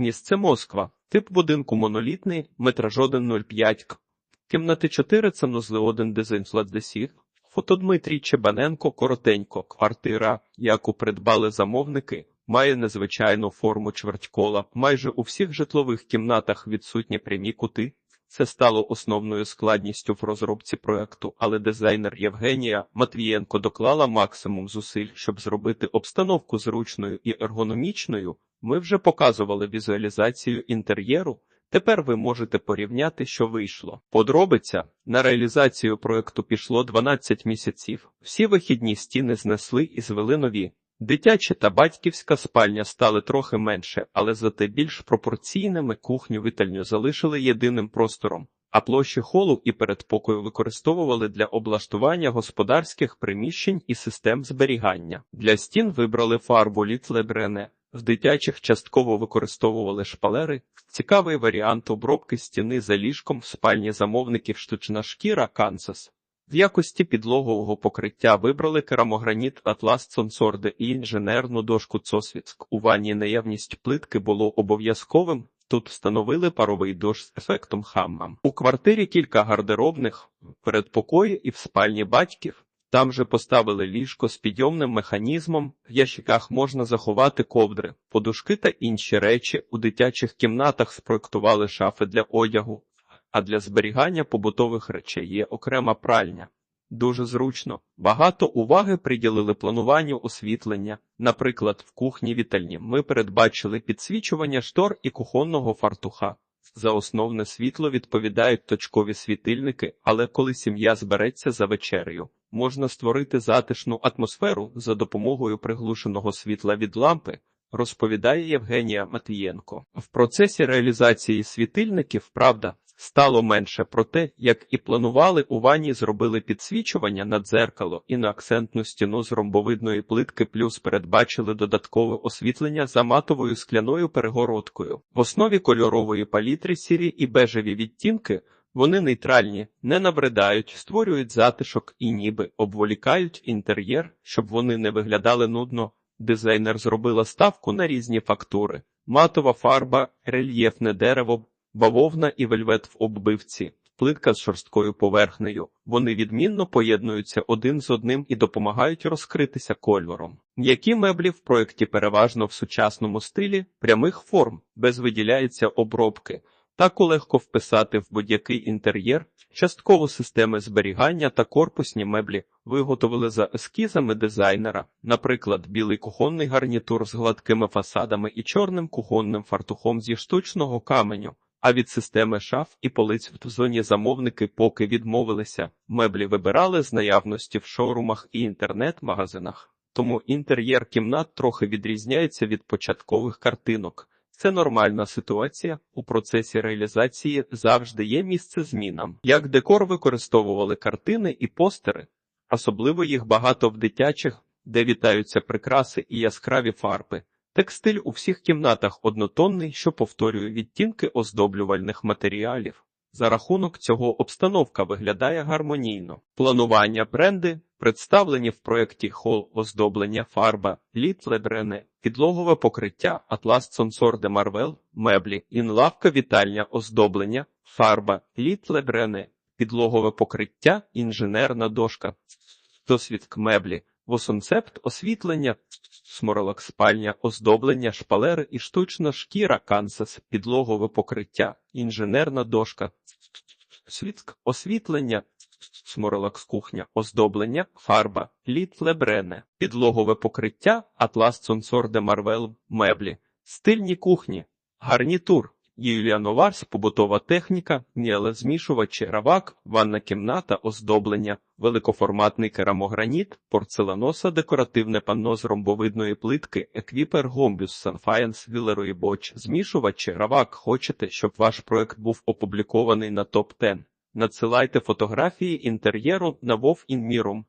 Місце Москва. Тип будинку монолітний, метраж 1,05 к. Кімнати 4 санузли 1 дизайн флатдесір. Фото Дмитрій Чебаненко коротенько. Квартира, яку придбали замовники, має незвичайну форму чвертькола. Майже у всіх житлових кімнатах відсутні прямі кути. Це стало основною складністю в розробці проекту, але дизайнер Євгенія Матвієнко доклала максимум зусиль, щоб зробити обстановку зручною і ергономічною. Ми вже показували візуалізацію інтер'єру. Тепер ви можете порівняти, що вийшло. Подробиця на реалізацію проекту пішло 12 місяців. Всі вихідні стіни знесли і звели нові. Дитяча та батьківська спальня стали трохи менше, але зате більш пропорційними кухню вітальню залишили єдиним простором, а площі холу і передпокою використовували для облаштування господарських приміщень і систем зберігання. Для стін вибрали фарбу літлебрене. В дитячих частково використовували шпалери. Цікавий варіант обробки стіни за ліжком в спальні замовників штучна шкіра Канзас. В якості підлогового покриття вибрали керамограніт Атлас Сонсорде і інженерну дошку Цосвіцк. У ванні наявність плитки було обов'язковим. Тут встановили паровий дощ з ефектом хаммам. У квартирі кілька гардеробних, передпокої і в спальні батьків. Там же поставили ліжко з підйомним механізмом, в ящиках можна заховати ковдри, подушки та інші речі. У дитячих кімнатах спроектували шафи для одягу, а для зберігання побутових речей є окрема пральня. Дуже зручно. Багато уваги приділили плануванню освітлення. Наприклад, в кухні вітальні ми передбачили підсвічування штор і кухонного фартуха. За основне світло відповідають точкові світильники, але коли сім'я збереться за вечерею, можна створити затишну атмосферу за допомогою приглушеного світла від лампи, розповідає Євгенія Матвієнко. В процесі реалізації світильників, правда, стало менше, проте, як і планували, у ванні зробили підсвічування на дзеркало і на акцентну стіну з ромбовидної плитки, плюс передбачили додаткове освітлення за матовою скляною перегородкою. В основі кольорової палітри сірі і бежеві відтінки. Вони нейтральні, не набридають, створюють затишок і ніби обволікають інтер'єр, щоб вони не виглядали нудно. Дизайнер зробила ставку на різні фактури: матова фарба, рельєфне дерево, бавовна і вельвет в оббивці, плитка з шорсткою поверхнею. Вони відмінно поєднуються один з одним і допомагають розкритися кольором. М'які меблі в проєкті переважно в сучасному стилі прямих форм, без виділяється обробки. Так легко вписати в будь-який інтер'єр, частково системи зберігання та корпусні меблі виготовили за ескізами дизайнера, наприклад, білий кухонний гарнітур з гладкими фасадами і чорним кухонним фартухом зі штучного каменю. А від системи шаф і полиць в зоні замовники поки відмовилися. Меблі вибирали з наявності в шоурумах і інтернет-магазинах. Тому інтер'єр кімнат трохи відрізняється від початкових картинок. Це нормальна ситуація. У процесі реалізації завжди є місце змінам. Як декор використовували картини і постери, особливо їх багато в дитячих, де вітаються прикраси і яскраві фарби. Текстиль у всіх кімнатах однотонний, що повторює відтінки оздоблювальних матеріалів. За рахунок цього обстановка виглядає гармонійно. Планування бренди представлені в проєкті хол оздоблення фарба, літ лебрене, підлогове покриття, атлас Сонсор де Марвел, меблі, інлавка вітальня оздоблення, фарба, літ лебрене, підлогове покриття, інженерна дошка, досвідк меблі, восонцепт освітлення, сморолок спальня, оздоблення, шпалери і штучна шкіра Канзас, підлогове покриття, інженерна дошка, світк освітлення, сморолок кухня, оздоблення, фарба, літ лебрене, підлогове покриття, атлас Сонсор де Марвел, меблі, стильні кухні, гарнітур. Юліан Оварс, побутова техніка, змішувачі, равак, ванна кімната, оздоблення, великоформатний керамограніт, порцеланоса, декоративне панно з ромбовидної плитки, еквіпер Гомбюс, Санфаєнс, Вілерої Боч, змішувачі, равак. Хочете, щоб ваш проект був опублікований на топ 10 Надсилайте фотографії інтер'єру на Вов Інмірум.